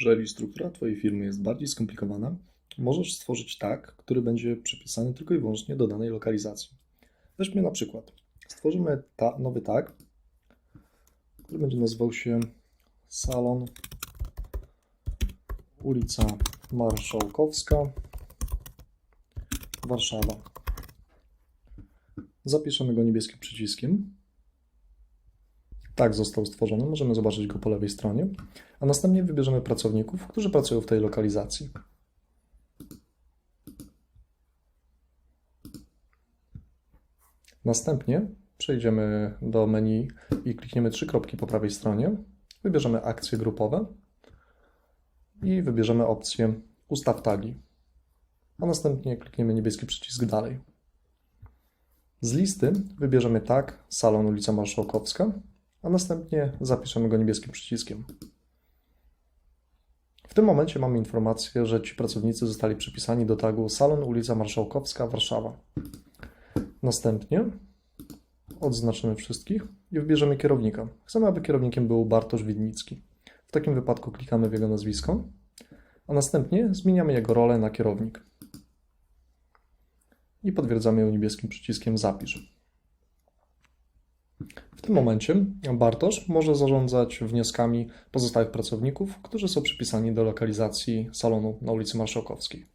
Jeżeli struktura Twojej firmy jest bardziej skomplikowana, możesz stworzyć tag, który będzie przypisany tylko i wyłącznie do danej lokalizacji. Weźmy na przykład. Stworzymy ta, nowy tag, który będzie nazywał się Salon ulica Marszałkowska, Warszawa. Zapiszemy go niebieskim przyciskiem. Tak został stworzony, możemy zobaczyć go po lewej stronie, a następnie wybierzemy pracowników, którzy pracują w tej lokalizacji. Następnie przejdziemy do menu i klikniemy trzy kropki po prawej stronie. Wybierzemy akcje grupowe i wybierzemy opcję Ustaw tagi. A następnie klikniemy niebieski przycisk Dalej. Z listy wybierzemy tag Salon ulica Marszałkowska, a następnie zapiszemy go niebieskim przyciskiem. W tym momencie mamy informację, że ci pracownicy zostali przypisani do tagu Salon ulica Marszałkowska, Warszawa. Następnie odznaczymy wszystkich i wybierzemy kierownika. Chcemy, aby kierownikiem był Bartosz Widnicki. W takim wypadku klikamy w jego nazwisko, a następnie zmieniamy jego rolę na kierownik. I potwierdzamy ją niebieskim przyciskiem Zapisz. W tym momencie Bartosz może zarządzać wnioskami pozostałych pracowników, którzy są przypisani do lokalizacji salonu na ulicy Marszałkowskiej.